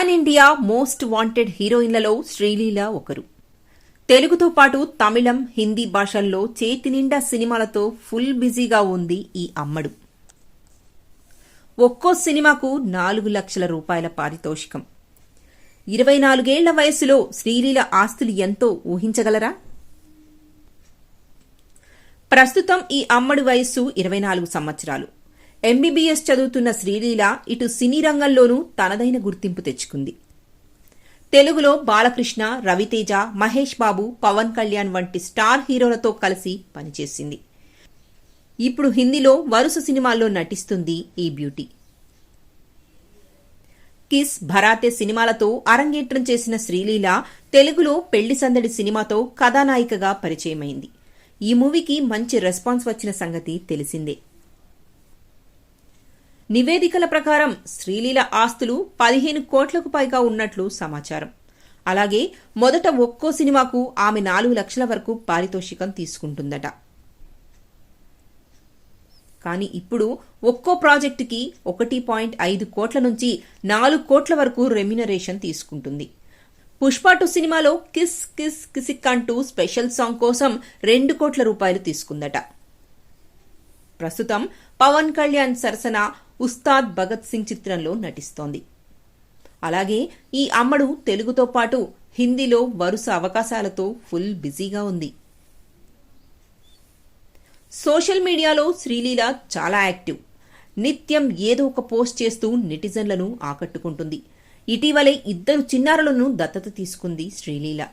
Pan India most wanted హీరోయిన్లలో శ్రీలీల ఒకరు. తెలుగుతో పాటు తమిళం హిందీ భాషల్లో చేతి నిండా సినిమాలతో ఫుల్ బిజీగా ఉంది ఈ అమ్మడు. ఒక్కో సినిమాకు నాలుగు లక్షల రూపాయల పారితోషికం. ఇరవై నాలుగేళ్ళ వయసులో శ్రీలీల ఆస్తులు ఎంతో ఊహించగలరా? ప్రస్తుతం ఈ అమ్మడి వయస్సు ఇరవై నాలుగు సంవత్సరాలు. ఎంబీబీఎస్ చదువుతున్న శ్రీలీల ఇటు సినీ రంగంలోనూ తనదైన గుర్తింపు తెచ్చుకుంది. తెలుగులో బాలకృష్ణ రవితేజ మహేష్ బాబు పవన్ కళ్యాణ్ వంటి స్టార్ హీరోలతో కలిసి పనిచేసింది. ఇప్పుడు హిందీలో వరుస సినిమాల్లో నటిస్తుంది ఈ బ్యూటీ. కిస్ భరాతే సినిమాలతో అరంగేట్రం చేసిన శ్రీలీల తెలుగులో పెళ్ళి సందడి సినిమాతో కథానాయికగా పరిచయమైంది. ఈ మూవీకి మంచి రెస్పాన్స్ వచ్చిన సంగతి తెలిసిందే. నివేదికల ప్రకారం శ్రీలీల ఆస్తులు పదిహేను కోట్లకు పైగా ఉన్నట్లు సమాచారం. అలాగే మొదట ఒక్కో సినిమాకు ఆమె నాలుగు లక్షల వరకు పారితోషికం తీసుకుంటుందట. కానీ ఇప్పుడు ఒక్కో ప్రాజెక్టుకి ఒకటి పాయింట్ ఐదు కోట్ల నుంచి నాలుగు కోట్ల వరకు రెమ్యునరేషన్ తీసుకుంటుంది. పుష్ప టూ సినిమాలో కిస్ కిస్ కిసిక్ అంటూ స్పెషల్ సాంగ్ కోసం రెండు కోట్ల రూపాయలు తీసుకుందట. ప్రస్తుతం పవన్ కళ్యాణ్ సరసన ఉస్తాద్ భగత్ సింగ్ చిత్రంలో నటిస్తోంది. అలాగే ఈ అమ్మడు తెలుగుతో పాటు హిందీలో వరుస అవకాశాలతో ఫుల్ బిజీగా ఉంది. సోషల్ మీడియాలో శ్రీలీల చాలా యాక్టివ్. నిత్యం ఏదో ఒక పోస్ట్ చేస్తూ నెటిజన్లను ఆకట్టుకుంటుంది. ఇటీవలే ఇద్దరు చిన్నారులను దత్తత తీసుకుంది శ్రీలీల.